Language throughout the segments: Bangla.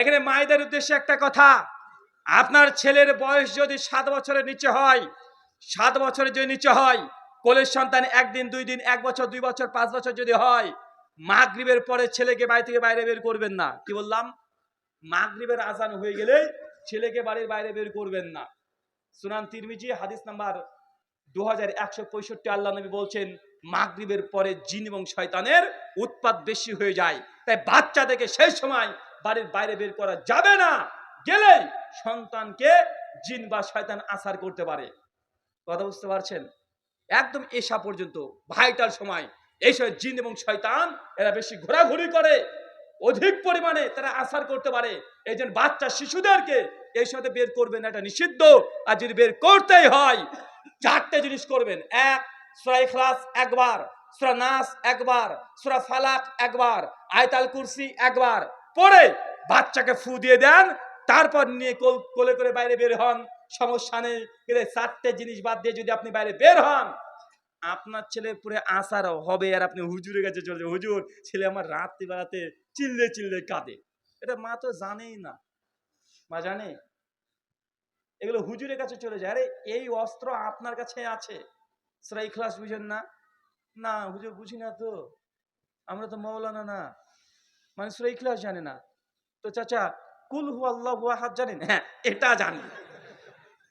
এখানে মায়েদের উদ্দেশ্যে একটা কথা। আপনার ছেলের বয়স যদি সাত বছরের নিচে হয়, সাত বছরের যদি নিচে হয়, কোলের সন্তান একদিন, দুই দিন, এক বছর, দুই বছর, পাঁচ বছর যদি হয়, মাগরিবের পরে ছেলেকে বাড়ি থেকে বাইরে বের করবেন না। কি বললাম? মাগরিবের আজান হয়ে গেলে ছেলেকে বাড়ির বাইরে বের করবেন না। সুনান তিরমিজি, হাদিস নাম্বার দু হাজার একশো পঁয়ষট্টি, আল্লাহ নবী বলছেন, মাগরিবের পরে জিন এবং শয়তানের উৎপাত বেশি হয়ে যায়। তাই বাচ্চা বাচ্চাদেরকে সেই সময় বাড়ির বাইরে বের করা যাবে না। গেলেই সন্তানকে জিন বা শয়তান আসার করতে পারে। কথা বুঝতে পারছেন? একদম এসা পর্যন্ত, ভাইটাল সময়। এই সময় জিন এবং শয়তান, এরা বেশি ঘোরাঘুরি করে। অধিক পরিমাণে তারা আসার করতে পারে। এই জন্য বাচ্চা শিশুদেরকে এই সময় বের করবেন এটা নিষিদ্ধ। আর যদি বের করতেই হয়, চারটে জিনিস করবেন। এক, সুরা ইখলাস একবার, সুরা নাস একবার, সুরা ফালাক একবার, আয়তাল কুরসি একবার। পরে বাচ্চাকে ফু দিয়ে দেন, তারপর নিয়ে কোল- করে বাইরে বের হন। সমস্যা নেই কিন্তু চারটে জিনিস বাদ দিয়ে যদি আপনি বাইরে বের হন, আপনার ছেলে পুরে আসার হবে আর আপনি হুজুরের কাছে চলে যাবেন। হুজুর, ছেলে আমার রাত্রি বেলাতে চিল্লে চিল্লে কাঁদে। এটা মা তো জানেই না। মা জানে? এগুলো হুজুরের কাছে চলে যায়। আরে, এই অস্ত্র আপনার কাছে আছে? সেটা ইখলাস বুঝেন না? না, হুজুর বুঝি না তো। আমরা তো মৌলানা না। মানে সুরা ইখলাস জানে না। তো চাচা, কুল হু আল্লাহ হাত জানেন? হ্যাঁ এটা জানি।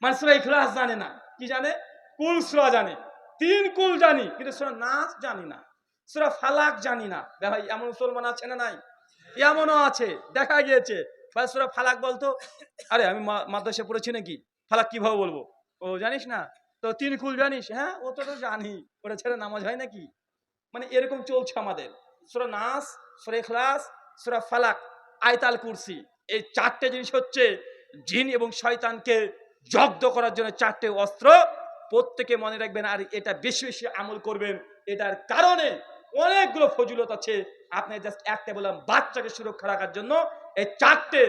মানে সুরা ইখলাস জানে না। কি জানে? কুল সুরা জানে। তিন কুল জানি, কিন্তু সুরা নাচ জানি না। সুরা ফালাক জানি না। ভাই, এমন মুসলমান আছে না নাই? এমনও আছে, দেখা গিয়েছে। ভাই, সুরা ফালাক বলতো? আরে, আমি মা- মাদ্রাসায় পড়েছি নাকি? ফালাক কীভাবে বলব? ও, জানিস না? তো তিন কুল জানিস? হ্যাঁ ও তো জানি। ওটা ছেড়ে নামাজ হয় নাকি? মানে এরকম চলছে আমাদের। সুরা নাস, সুরা ইখলাস, সুরা ফালাক, আয়তাল কুরসি। এই চারটে জিনিস হচ্ছে জিন এবং শয়তানকে জব্দ করার জন্য চারটে অস্ত্র। প্রত্যেকে মনে রাখবেন, আর এটা বেশি বেশি আমল করবেন। এটার কারণে অনেকগুলো ফজিলত আছে। আপনি জাস্ট একটা বললাম বাচ্চাকে সুরক্ষা রাখার জন্য এই চারটে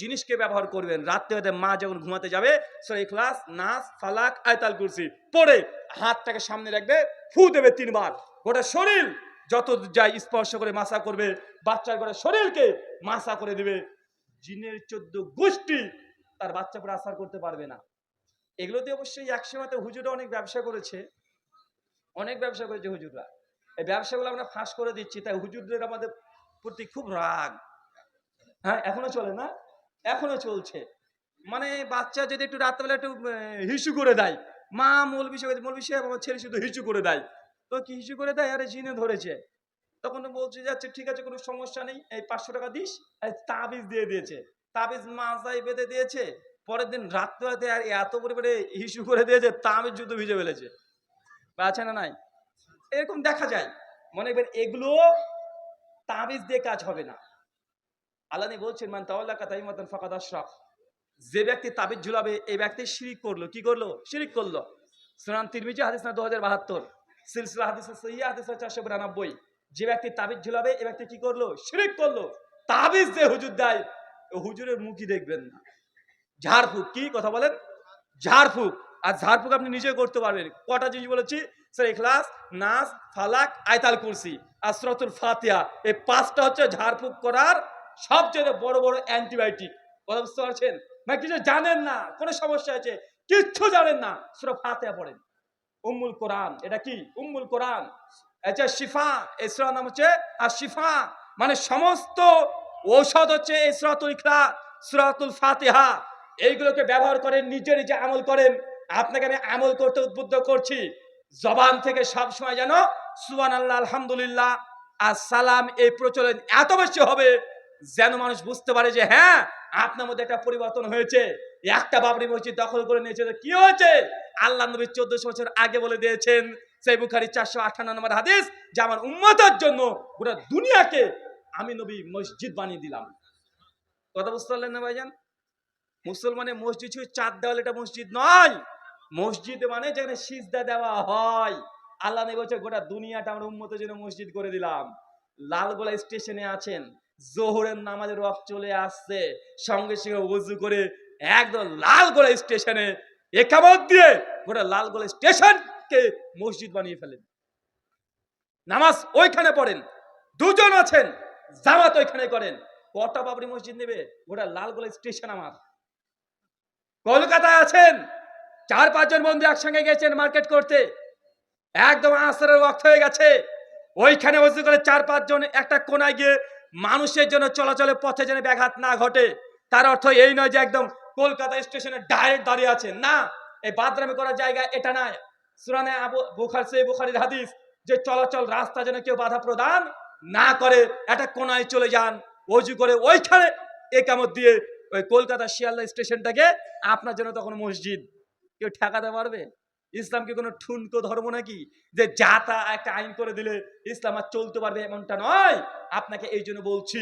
জিনিসকে ব্যবহার করবেন। রাত্রে মা যখন ঘুমাতে যাবে, সরি ক্লাস নাচ ফালাক, আয়তাল কুরসি পরে হাতটাকে সামনে রাখবে, ফু দেবে তিনবার। গোটা শরীর যত যাই স্পর্শ করে মাসা করবে, বাচ্চার গোটা শরীরকে মাসা করে দেবে। জিনের চোদ্দ গোষ্ঠী তার বাচ্চা পরে আসার করতে পারবে না। এগুলোতে অবশ্যই একসময়তে হুজুরা অনেক ব্যবসা করেছে। অনেক ব্যবসা করেছে হুজুররা। এই ব্যবসাগুলো আমরা ফাঁস করে দিচ্ছি, তাই হুজুরদের আমাদের প্রতি খুব রাগ। হ্যাঁ এখনও চলে না? এখনও চলছে। মানে বাচ্চা যদি একটু রাত্রেবেলা একটু হিসু করে দেয়, মা মৌলবি সাহেব মৌলবি সাহেব, আমার ছেলে শুধু হিসু করে দেয়। তো কি হিসু করে দেয়, আরে জিনে ধরেছে। তখন বলছে যাচ্ছে ঠিক আছে, কোনো সমস্যা নেই, এই পাঁচশো টাকা দিস তাবিজ দিয়ে দিয়েছে। তাবিজ মাজাই বেঁধে দিয়েছে, পরের দিন রাত্রে আর এত পরিমাণে হিসু করে দিয়েছে, তাবিজ যুদ্ধ ভিজে ফেলেছে। আছে না নাই? এরকম দেখা যায়। মনে করবেন এগুলো তাবিজ দিয়ে কাজ হবে না। আল্লাহ বলছেন, মান তাওয়াল্লা কাতাই মতন ফাকাদ আশরাফ যে ব্যক্তি তাবিজ ঝুলাবে, এই ব্যক্তি শিরিক করল। কি করল? শিরিক করল। সুনান তিরমিজি, হাদিস না দু হাজার বাহাত্তর। সিলসিলা হাদিস হাদিস যে ব্যক্তি তাবিজ ঝুলাবে, এ ব্যক্তি কি করল? করল। তাবিজ যে হুজুর দেয় হুজুরের মুখই দেখবেন না। ঝাড়ফুক, কি কথা বলেন? ঝাড়ফুক। আর ঝাড়ফুক আপনি নিজে করতে পারবেন। কটা জিনিস বলেছি? স্যার নাস, ফালাক, আয়তাল কুরসি। ফাতিহা। এই পাঁচটা হচ্ছে ঝাড়ফুক করার সবচেয়ে বড় বড় অ্যান্টিবায়োটিক। কথা বুঝতে পারছেন? মানে কিছু জানেন না, কোনো সমস্যা আছে? কিচ্ছু জানেন না। সুরা ফাতিহা পড়েন। উম্মুল কোরআন, এটা কি? উম্মুল কোরআন। আচ্ছা শিফা এই সূরার নাম হচ্ছে আর শিফা মানে সমস্ত ঔষধ হচ্ছে এসরাতুল সুরাতুল ইখলা সুরাতুল ফাতিহা। এইগুলোকে ব্যবহার করেন নিজে নিজে আমল করেন, আপনাকে আমি আমল করতে উদ্বুদ্ধ করছি। জবান থেকে সব সময় যেন সুবান আল্লাহ আলহামদুলিল্লাহ, আর সালাম এই প্রচলন এত বেশি হবে যেন মানুষ বুঝতে পারে যে হ্যাঁ আপনার মধ্যে একটা পরিবর্তন হয়েছে। একটা বাবরি মসজিদ দখল করে নিয়েছে কি হয়েছে? আল্লাহ নবী চোদ্দশো বছর আগে বলে দিয়েছেন, সেই বুখারি চারশো আঠান্ন নম্বর হাদিস, যে আমার উম্মতের জন্য গোটা দুনিয়াকে আমি নবী মসজিদ বানিয়ে দিলাম। কথা বুঝতে পারলেন না ভাইজান? মুসলমানের মসজিদ শুধু চার দেওয়াল এটা মসজিদ নয়। মসজিদ মানে যেখানে সিজদা দেওয়া হয়। আল্লাহ নেই বলছে, গোটা দুনিয়াটা আমরা উন্মতের জন্য মসজিদ করে দিলাম। লালগোলা স্টেশনে আছেন। জোহরের নামাজের রক চলে আসছে। সঙ্গে সঙ্গে উজু করে একদম লালগোলা স্টেশনে একামত দিয়ে গোটা লালগোলা স্টেশনকে মসজিদ বানিয়ে ফেলেন। নামাজ ওইখানে পড়েন, দুজন আছেন, জামাত ওইখানে করেন। কটা বাবরি মসজিদ নেবে? গোটা লালগোলা স্টেশন আমার। কলকাতায় আছেন, চার পাঁচজন বন্ধু একসঙ্গে গেছেন মার্কেট করতে। একদম আসরের ওয়াক্ত হয়ে গেছে। ওইখানে অজু করে চার পাঁচজন একটা কোনায় গিয়ে মানুষের জন্য চলাচলের পথে যেন ব্যাঘাত না ঘটে, তার অর্থ এই নয় যে একদম কলকাতা স্টেশনে ডাইরেক্ট দাঁড়িয়ে আছে। না, এই বাদরামি করার জায়গা এটা নয়। সুরানে আবু বুখার সে বুখারির হাদিস যে চলাচল রাস্তা যেন কেউ বাধা প্রদান না করে একটা কোনায় চলে যান, অজু করে ওইখানে একামত দিয়ে ওই কলকাতা শিয়ালদা স্টেশনটাকে আপনার জন্য তখন মসজিদ। কেউ ঠেকাতে পারবে? ইসলাম কি কোনো ঠুনকো ধর্ম নাকি? যে যা তা একটা আইন করে দিলে ইসলাম আর চলতে পারবে এমনটা নয়। আপনাকে এই জন্য বলছি,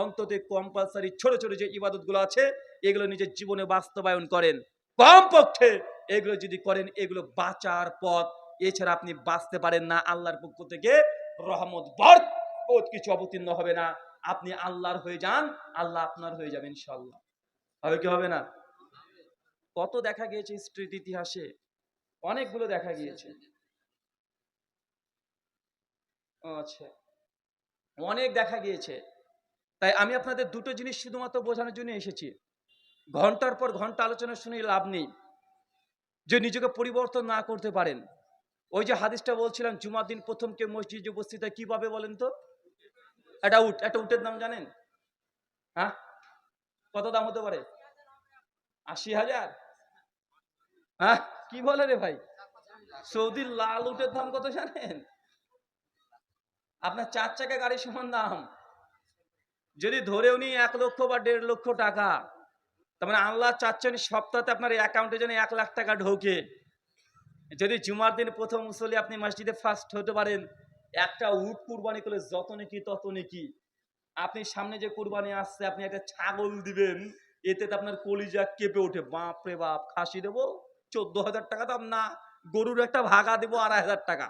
অন্তত কম্পালসারি ছোট ছোট যে ইবাদতগুলো আছে, এগুলো নিজের জীবনে বাস্তবায়ন করেন। কমপক্ষে এগুলো যদি করেন, এগুলো বাঁচার পথ। এছাড়া আপনি বাঁচতে পারেন না আল্লাহর পক্ষ থেকে। রহমত, বরকত কিছু অবতীর্ণ হবে না। আপনি আল্লাহর হয়ে যান, আল্লাহ আপনার হয়ে যাবেন ইনশাল্লাহ হবে কি হবে না? কত দেখা গিয়েছে স্ট্রিট ইতিহাসে? অনেকগুলো দেখা গিয়েছে। ও আচ্ছা। অনেক দেখা গিয়েছে। তাই আমি আপনাদের দুটো জিনিস শুধুমাত্র বোঝানোর জন্য এসেছি। ঘণ্টার পর ঘণ্টা আলোচনা শুনে লাভ নেই। যে নিজেকে পরিবর্তন না করতে পারেন। ওই যে হাদিসটা বলছিলাম জুমার দিন প্রথম কেউ মসজিদে উপস্থিত হয় কি পাবে বলেন তো? একটা উট একটা উটের দাম জানেন? হ্যাঁ? কত দাম হতে পারে? আশি হাজার? হ্যাঁ? কি বলে রে ভাই? সৌদির লাল উটের দাম কত জানেন? আপনার চার চাকা গাড়ির সমান দাম। যদি ধরেও নি এক লক্ষ বা দেড় লক্ষ টাকা, তার মানে আল্লাহ চাচ্ছেন সপ্তাহে আপনার অ্যাকাউন্টে যেন এক লাখ টাকা ঢোকে। যদি জুমার দিন প্রথম মুসলি আপনি মসজিদে ফার্স্ট হতে পারেন, একটা উট কুরবানি করলে যত নাকি তত নাকি। আপনি সামনে যে কুরবানি আসছে, আপনি একটা ছাগল দিবেন, এতে তো আপনার কলিজা কেঁপে ওঠে। বাপ রে বাপ, খাসি দেবো? চোদ্দ হাজার টাকা দাম না, গরুর একটা ভাগা দেবো আড়াই হাজার টাকা।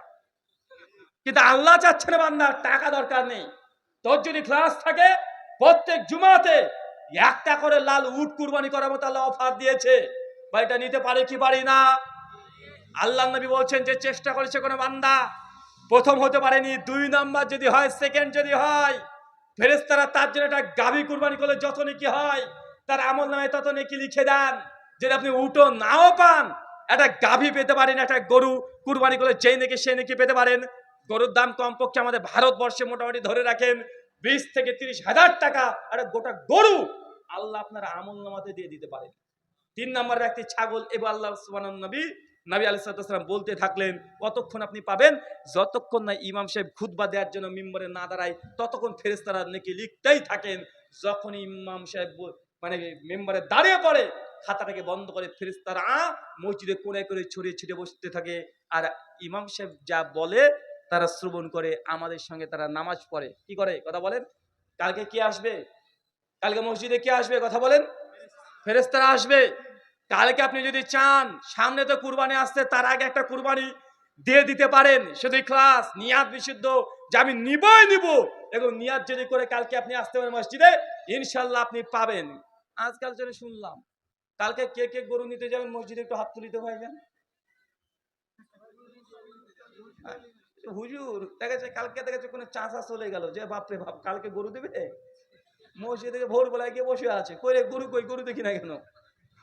কিন্তু আল্লাহ চাচ্ছে না বান্দা, টাকা দরকার নেই। তোর যদি ক্লাস থাকে, প্রত্যেক জুমাতে একটা করে লাল উট কুরবানি করার মতো আল্লাহ অফার দিয়েছে। বা এটা নিতে পারে কি পারি না? আল্লাহ নবী বলছেন যে চেষ্টা করেছে কোনো বান্দা, প্রথম হতে পারেনি, দুই নাম্বার যদি হয় সেকেন্ড যদি হয় ফেরেস্তারা তার জন্য একটা গাভী কুরবানি করলে যত নাকি হয়, তার আমল নামে তত নাকি লিখে দেন। যদি আপনি উটো নাও পান, একটা গাভী পেতে পারেন, একটা গরু কুরবানি করলে যেই নাকি সেই নাকি পেতে পারেন। গরুর দাম কমপক্ষে আমাদের ভারতবর্ষে মোটামুটি ধরে রাখেন বিশ থেকে তিরিশ হাজার টাকা, একটা গোটা গরু আল্লাহ আপনার আমল নামাতে দিয়ে দিতে পারেন। তিন নম্বর ব্যক্তি ছাগল এবং আল্লাহ নবী নবী আলাইসালাম বলতে থাকলেন, কতক্ষণ আপনি পাবেন? যতক্ষণ না ইমাম সাহেব খুতবা দেওয়ার জন্য মিম্বরে না দাঁড়ায়, ততক্ষণ ফেরেস্তারা নাকি লিখতেই থাকেন। যখন ইমাম সাহেব মানে মেম্বারে দাঁড়িয়ে পড়ে খাতাটাকে বন্ধ করে ফেরেস্তারা মসজিদে কোনায় করে ছড়িয়ে ছিটে বসতে থাকে। আর ইমাম সাহেব যা বলে, তারা শ্রবণ করে, আমাদের সঙ্গে তারা নামাজ পড়ে। কি করে? কথা বলেন। কালকে কি আসবে? কালকে মসজিদে কে আসবে? কথা বলেন। ফেরেস্তারা আসবে। কালকে আপনি যদি চান, সামনে তো কুরবানি আসছে, তার আগে একটা কুরবানি দিয়ে দিতে পারেন। শুধু ক্লাস নিয়াদ বিশুদ্ধ, যে আমি নিবই নিব। এবং নিয়াদ যদি করে কালকে আপনি আসতে পারেন মসজিদে, ইনশাল্লাহ আপনি পাবেন। আজকাল চলে শুনলাম কালকে কে কে গরু নিতে যাবেন মসজিদে একটু হাত তুলিতে ভাই যান হুজুর দেখা যাচ্ছে কালকে দেখা যাচ্ছে কোনো চাষা চলে গেল। যে বাপরে বাপ, কালকে গরু দেবে? মসজিদে ভোরবেলায় গিয়ে বসে আছে। কই রে, গরু কই? গরু দেখি না কেন?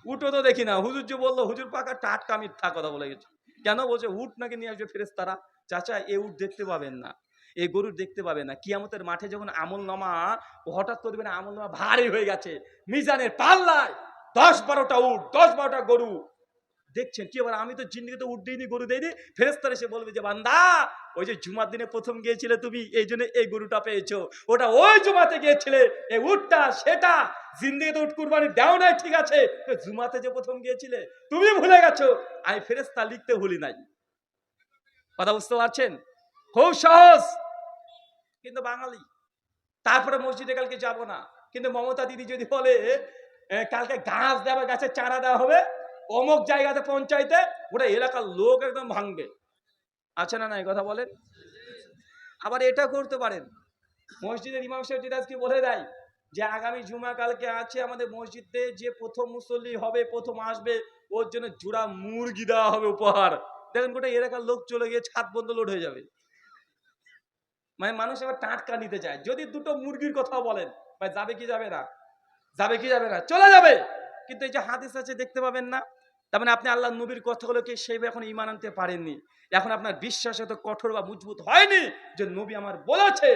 উঠো তো দেখি না। হুজুর যে বলল, হুজুর পাকা টাটকা মিথ্যা কথা বলে গেছে। কেন বলছে উট নাকি নিয়ে আসবে ফেরেস তারা চাচা, এ উট দেখতে পাবেন না। এই গরুর দেখতে পাবেন না। কিয়ামতের মাঠে যখন আমল নামা, হঠাৎ করে দেখবেন আমল নামা ভারী হয়ে গেছে। মিজানের পাল্লায়। দশ বারোটা উঠ দশ বারোটা গরু। দেখছেন কি? এবার আমি তো জিন্দিগিতে উঠ দিইনি, গরু দেয়নি ফেরেস্তার এসে বলবে যে, বান্দা, ওই যে জুমার দিনে প্রথম গিয়েছিলে তুমি, এই জন্য এই গরুটা পেয়েছ। ওটা ওই জুমাতে গিয়েছিলে এই উটটা, সেটা। জিন্দিগিতে উট কুরবানি দেও নাই, ঠিক আছে। জুমাতে যে প্রথম গিয়েছিলে, তুমি ভুলে গেছো। আমি ফেরেস্তা লিখতে ভুলি নাই। কথা বুঝতে পারছেন? খুব সহজ। কিন্তু বাঙালি, তারপরে মসজিদে কালকে যাব না। কিন্তু মমতা দিদি যদি বলে কালকে গাছ দেওয়া গাছের চারা দেওয়া হবে। অমুক জায়গাতে পঞ্চায়েতে ওটা এলাকার লোক একদম ভাঙবে। আছে না নাই কথা বলেন? আবার এটা করতে পারেন। মসজিদের ইমাম সাহেব আজকে বলে দেয়, যে আগামী জুমা কালকে আছে আমাদের মসজিদে, যে প্রথম মুসল্লি হবে, প্রথম আসবে, ওর জন্য জোড়া মুরগি দেওয়া হবে উপহার। দেখেন গোটা এলাকার লোক চলে গিয়ে ছাদ বন্ধ লোড হয়ে যাবে। মানে মানুষ এবার টাটকা নিতে চায়। যদি দুটো মুরগির কথা বলেন, ভাই, যাবে কি যাবে না? যাবে কি যাবে না? চলে যাবে। কিন্তু এই যে হাদিস আছে, দেখতে পাবেন না। তার মানে আপনি আল্লাহ নবীর কথাগুলোকে সেইভাবে এখন ইমান আনতে পারেননি। এখন আপনার বিশ্বাস এত কঠোর বা মজবুত হয়নি যে নবী আমার বলেছে,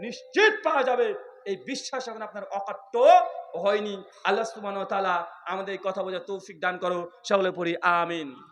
নিশ্চিত পাওয়া যাবে। এই বিশ্বাস এখন আপনার অকাট্য হয়নি। আল্লাহ সুবান তালা আমাদের এই কথা বোঝা তৌফিক দান করো। সকলে পড়ি, আমিন।